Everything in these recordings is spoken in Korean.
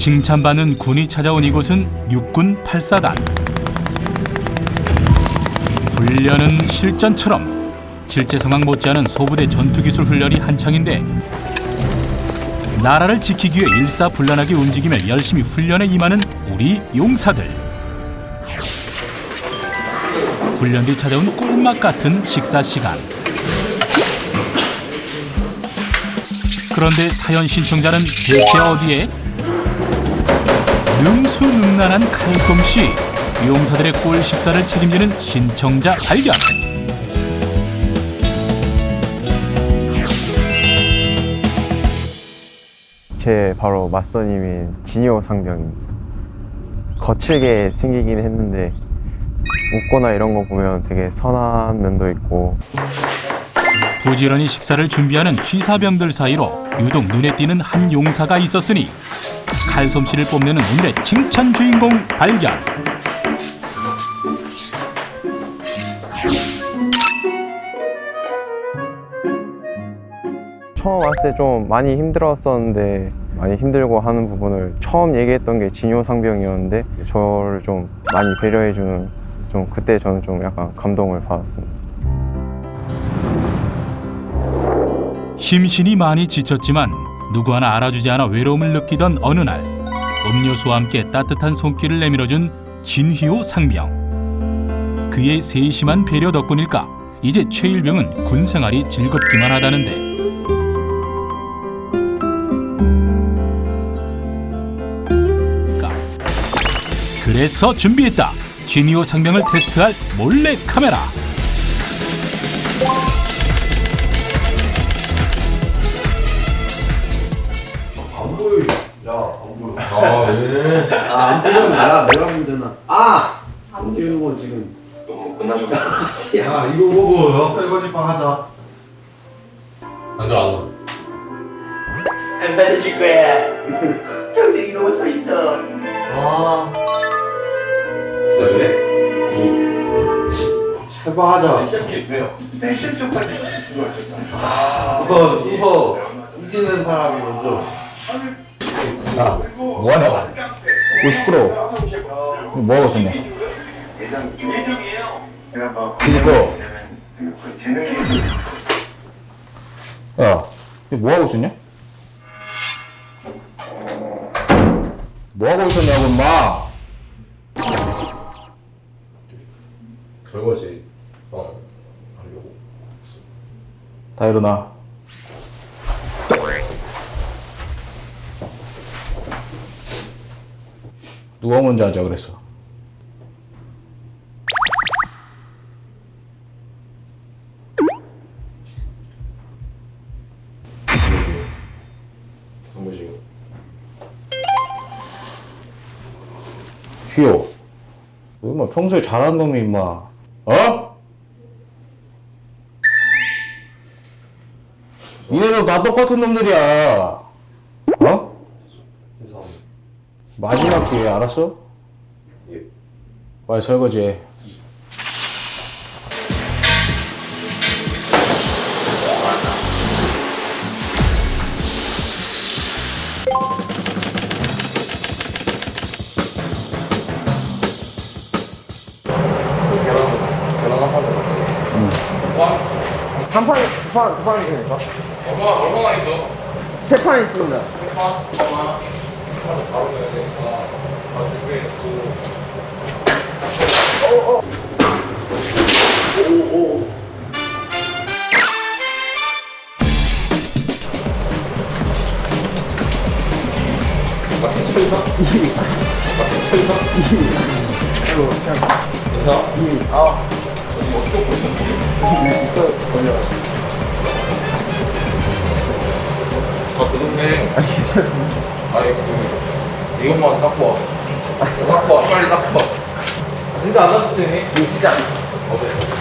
칭찬받는 군이 찾아온 이곳은 육군 8사단. 훈련은 실전처럼 실제 상황 못지않은 소부대 전투기술 훈련이 한창인데 나라를 지키기 위해 일사불란하게 움직이며 열심히 훈련에 임하는 우리 용사들. 훈련 뒤 찾아온 꿀맛 같은 식사 시간. 그런데 사연 신청자는 대체 어디에? 능수능란한 칼솜씨 용사들의 꿀 식사를 책임지는 신청자 발견. 제 바로 마스터님인 진요 상병입니다. 거칠게 생기긴 했는데 웃거나 이런 거 보면 되게 선한 면도 있고 부지런히 식사를 준비하는 취사병들 사이로 유독 눈에 띄는 한 용사가 있었으니 칼솜씨를 뽐내는 오늘의 칭찬 주인공 발견. 처음 왔을 때 좀 많이 힘들었었는데 많이 힘들고 하는 부분을 처음 얘기했던 게 진요 상병이었는데 저를 좀 많이 배려해주는 좀 그때 저는 좀 약간 감동을 받았습니다. 심신이 많이 지쳤지만 누구 하나 알아주지 않아 외로움을 느끼던 어느 날 음료수와 함께 따뜻한 손길을 내밀어준 진휘호 상병. 그의 세심한 배려 덕분일까 이제 최일병은 군 생활이 즐겁기만 하다는데. 그래서 준비했다. 진휘호 상병을 테스트할 몰래 카메라 안 보면 나야 내가 문제나. 아! 안 보고 지금. 야 이거 보고 설거지빵 하자 안들 안안 받아줄 거야. 평생 이러고 서 있어. 아 진짜 그래? 제발 하자 패션 쪽까지 우선 순서 이기는 사람이 먼저 뭐하냐? 오 시끄러워 뭐하고 있었냐? 그니까 야 이거 뭐하고 있었냐? 뭐하고 있었냐고 임마. 설거지. 빵 하려고 다 일어나 누가 먼저 하자 그랬어? 휘호 너 임마 평소에 잘하는 놈이 임마 어? 얘네도 다 똑같은 놈들이야 어? 죄송합니다 마지막 기회 알았어? 예 빨리 설거지해 계란 계란 한판 더한 판에 두 판, 두 판이 되니까? 얼마 얼마나 있어? 세판 있습니다. 아 그런데 아 괜찮습니다 그 이것만 닦고 와 닦고 와 빨리 닦고 와 아, 진짜 안 하실 테니? 진짜 어, 네.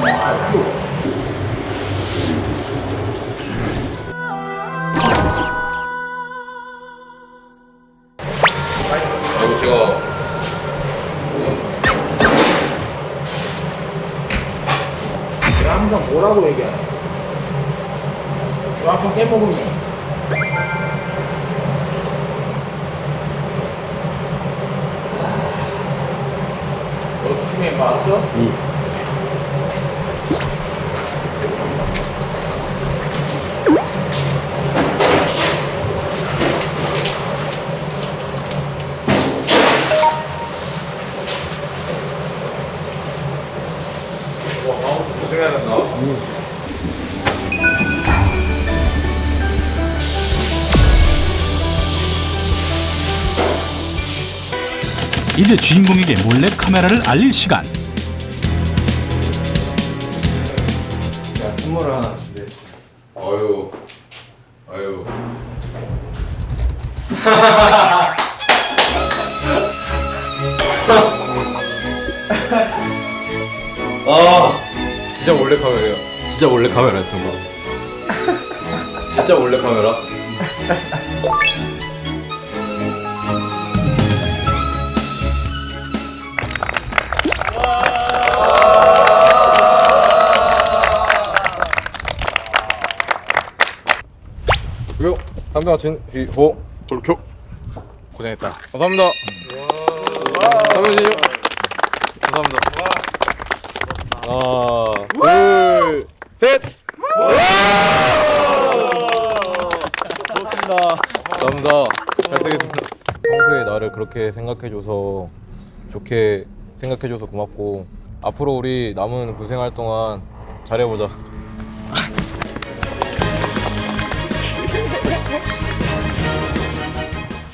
아 항상 뭐라고 얘기하냐? 너 한번 깨먹으면 너 임마 알았어? 와 이제 주인공에게 몰래 카메라를 알릴 시간. 제가 선물을 하나 준비했어요. 아유 아유 아 진짜 몰래 카메라야 진짜 몰래 카메라였어 뭐 진짜 몰래 카메라 상병 진휘호 돌교 고생했다. 감사합니다. 진휘호 감사합니다. 하나 둘 셋. 좋습니다. 감사합니다. 잘 쓰겠습니다. 평소에 나를 그렇게 생각해줘서 좋게 생각해줘서 고맙고 앞으로 우리 남은 군생활 동안 잘해보자